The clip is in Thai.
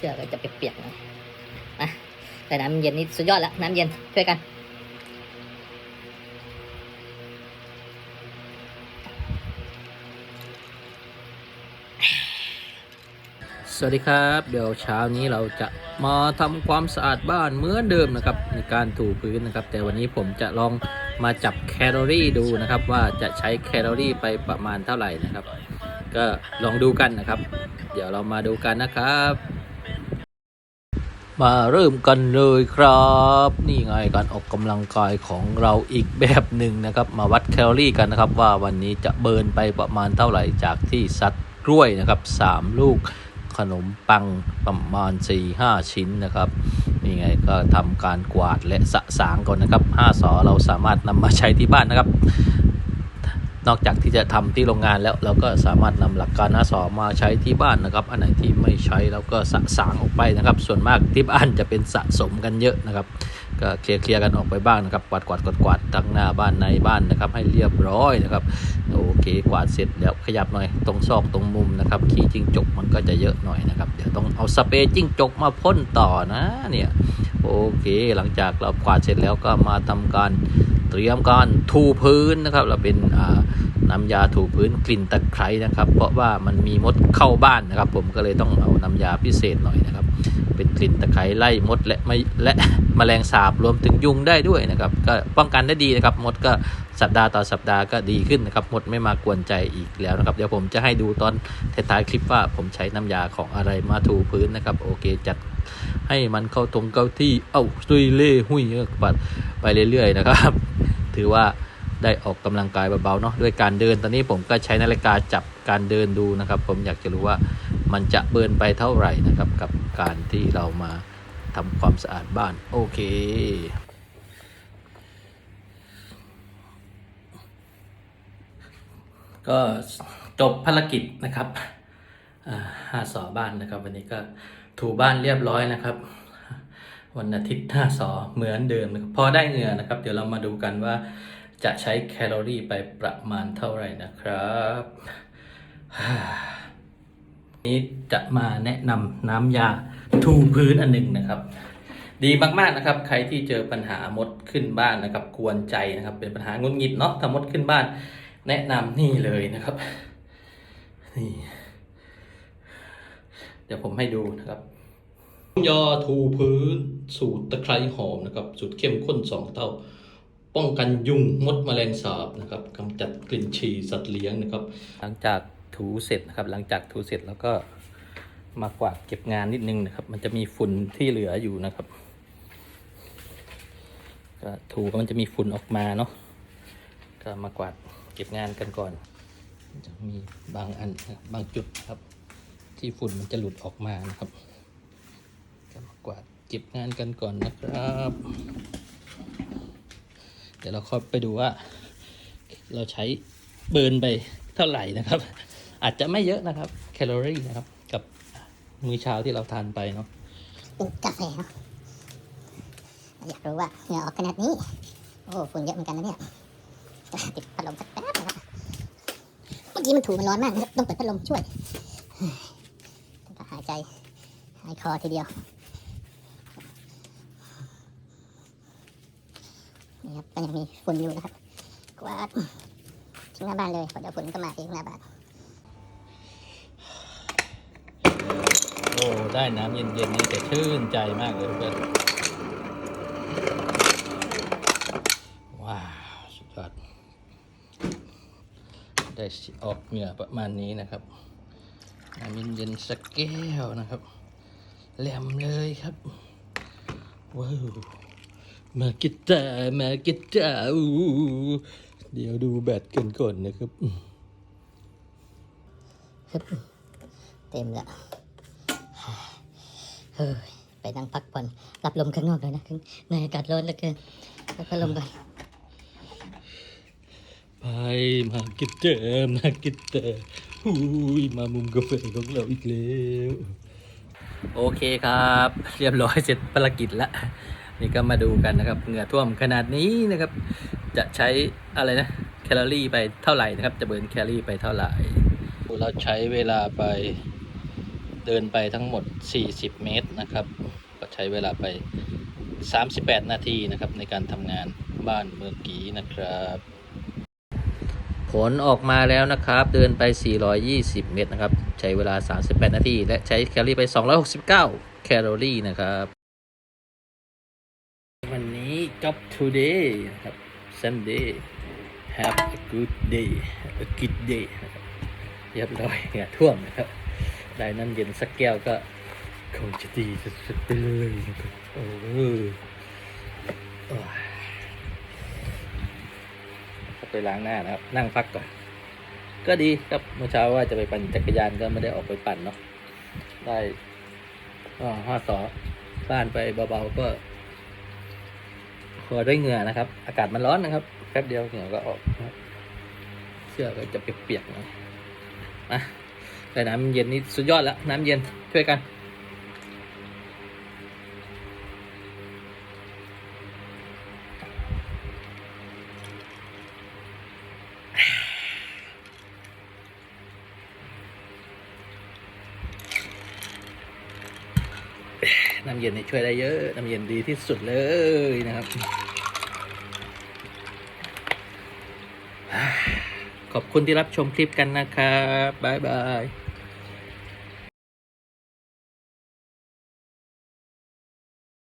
สื้อก็จะเปียกๆนะอะแต่น้ำเย็นนี่สุดยอดแล้วน้ำเย็นช่วยกันสวัสดีครับเดี๋ยวเช้านี้เราจะมาทำความสะอาดบ้านเหมือนเดิมนะครับในการถูพื้นนะครับ แต่วันนี้ผมจะลองมาจับแคลอรี่ดูนะครับ ว่าจะใช้แคลอรี่ไปประมาณเท่าไหร่นะครับ ก็ลองดูกันนะครับ เดี๋ยวเรามาดูกันนะครับ มาเริ่มกันเลยครับ นี่ไงการออกกำลังกายของเราอีกแบบหนึ่งนะครับ มาวัดแคลอรี่กันนะครับ ว่าวันนี้จะเบิร์นไปประมาณเท่าไหร่จากที่ซัดกล้วยนะครับ3ลูกขนมปังประมาณ 4-5 ชิ้นนะครับนี่ไงก็ทำการกวาดและสะสางก่อนนะครับ 5 สอเราสามารถนำมาใช้ที่บ้านนะครับ นอกจากที่จะทำที่โรงงานแล้วเราก็สามารถนำหลักการ5สอมาใช้ที่บ้านนะครับ อันไหนที่ไม่ใช้เราก็สะสางออกไปนะครับ ส่วนมากที่บ้านจะเป็นสะสมกันเยอะนะครับ ก็เคลียร์เคลียร์กันออกไปบ้างนะครับ กวาดกวาดกวาดกวาดทั้งหน้าบ้านในบ้านนะครับ ให้เรียบร้อยนะครับโอเคกวาดเสร็จแล้วขยับหน่อยตรงซอกตรงมุมนะครับขี้จิ้งจกมันก็จะเยอะหน่อยนะครับเดี๋ยวต้องเอาสเปรย์จิ้งจกมาพ่นต่อนะเนี่ยโอเค หลังจากเรากวาดเสร็จแล้วก็มาทำการ เตรียมการถูพื้นนะครับ เราเป็นน้ำยาถูพื้นกลิ่นตะไคร้นะครับ เพราะว่ามันมีมดเข้าบ้านนะครับ ผมก็เลยต้องเอาน้ำยาพิเศษหน่อยนะครับ เป็นกลิ่นตะไคร้ไล่มดและไม่และแมลงสาบรวมถึงยุงได้ด้วยนะครับ ก็ป้องกันได้ดีนะครับ มดก็สัปดาห์ต่อสัปดาห์ก็ดีขึ้นนะครับ มดไม่มากวนใจอีกแล้วนะครับ เดี๋ยวผมจะให้ดูตอนท้ายๆคลิปว่าผมใช้น้ำยาของอะไรมาถูพื้นนะครับ โอเคจัดให้มันเข้าตรงเข้าที่ เอ้าซุยเล่หุ้ยเยอะปัดไปเรื่อยๆนะครับ ถือว่าได้ออกกำลังกายเบาๆเนาะด้วยการเดินตอนนี้ผมก็ใช้นาฬิกาจับการเดินดูนะครับ ผมอยากจะรู้ว่ามันจะเบินไปเท่าไหร่นะครับ กับการที่เรามาทำความสะอาดบ้าน โอเคก็จบภารกิจนะครับห้าสอบ้านนะครับ วันนี้ก็ถูบ้านเรียบร้อยนะครับ วันอาทิตย์ห้าสอเหมือนเดิมนะครับพอได้เหงื่อนะครับ เดี๋ยวเรามาดูกันว่าจะใช้แคลอรี่ไปประมาณเท่าไหร่นะครับนี้จะมาแนะนำน้ำยาถูพื้นอันหนึ่งนะครับ ดีมากๆนะครับ ใครที่เจอปัญหามดขึ้นบ้านนะครับกวนใจนะครับ เป็นปัญหางุนงิดเนาะถ้ามดขึ้นบ้าน แนะนำนี่เลยนะครับนี่เดี๋ยวผมให้ดูนะครับ ยาถูพื้นสูตรตะไคร้หอมนะครับสูตรเข้มข้นสองเท่า ป้องกันยุงมดแมลงสาบนะครับกำจัดกลิ่นฉี่สัตว์เลี้ยงนะครับ หลังจากถูเสร็จนะครับ หลังจากถูเสร็จแล้วก็มากวาดเก็บงานนิดนึงนะครับ มันจะมีฝุ่นที่เหลืออยู่นะครับก็ถูก็มันจะมีฝุ่นออกมาเนาะก็มากวาดเก็บงานกันก่อน จะมีบางอันบางจุดครับ ที่ฝุ่นมันจะหลุดออกมานะครับ เก็บงานกันก่อนนะครับ เดี๋ยวเราค่อยไปดูว่า เราใช้เบิร์นไปเท่าไหร่นะครับ อาจจะไม่เยอะนะครับ แคลอรี่นะครับ กับมื้อเช้าที่เราทานไปเนาะกินกาแฟเนาะอยากรู้ว่าเหงื่อออกขนาดนี้ โอ้ฝุ่นเยอะเหมือนกันนะเนี่ยติดพัดลมสักแป๊บนะครับเมื่อกี้มันถูมันร้อนมากนะครับต้องเปิดพัดลมช่วยหายใจหายคอทีเดียว ครับก็ยังมีฝุ่นอยู่นะครับกวาดทิ้งหน้าบ้านเลยเพราะเดี๋ยวฝุ่นก็มาเองหน้าบ้านโอ้ได้น้ำเย็นๆนี่จะชื่นใจมากเลยเพื่อนว้าวสุดยอดได้ออกเหงื่อประมาณนี้นะครับน้ำเย็นๆสักแก้วนะครับแหลมเลยครับว้าว มากินตามากินตาอู้เดี๋ยวดูแบตกันก่อนนะครับเต็มแล้วเฮ้ยไปนั่งพักผ่อนรับลมข้างนอกเลยนะข้างในอากาศร้อนเหลือเกินแล้วก็ลมก่อนไปมากินเจอมากินเจอหุยมามุมกาแฟของเราอีกแล้ว โอเคครับ เรียบร้อยเสร็จภารกิจละ นี่ก็มาดูกันนะครับ เหงื่อท่วมขนาดนี้นะครับ จะใช้อะไรนะ แคลอรี่ไปเท่าไหร่นะครับ จะเบิร์นแคลอรี่ไปเท่าไหร่ เราใช้เวลาไปเดินไปทั้งหมด 40 เมตรนะครับ ก็ใช้เวลาไป 38 นาทีนะครับ ในการทำงานบ้านเมื่อกี้นะครับ ผลออกมาแล้วนะครับ เดินไป 420 เมตรนะครับ ใช้เวลา 38 นาที และใช้แคลอรี่ไป 269 แคลอรี่นะครับ วันนี้ job today นะครับ Sunday have a good day a good day นะครับเรียบร้อยเหงื่อท่วมนะครับ ได้น้ำเย็นสักแก้วก็คงจะดีสุดๆไปเลยนะครับโอ้โหไปล้างหน้านะครับ นั่งพักก่อน ก็ดีครับเมื่อเช้าว่าจะไปปั่นจักรยานก็ไม่ได้ออกไปปั่นเนาะได้ก็ห้าสอบ้านไปเบาๆก็ หัวด้วยเหงื่อนะครับ อากาศมันร้อนนะครับแป๊บเดียวเหงื่อก็ออกนะครับเสื้อก็จะเปียกๆนะอะแต่น้ำเย็นนี่สุดยอดแล้วน้ำเย็นช่วยกันำเย็นนี่ช่วยได้เยอะ น้ำเย็นดีที่สุดเลยนะครับ ขอบคุณที่รับชมคลิปกันนะครับ บ๊ายบาย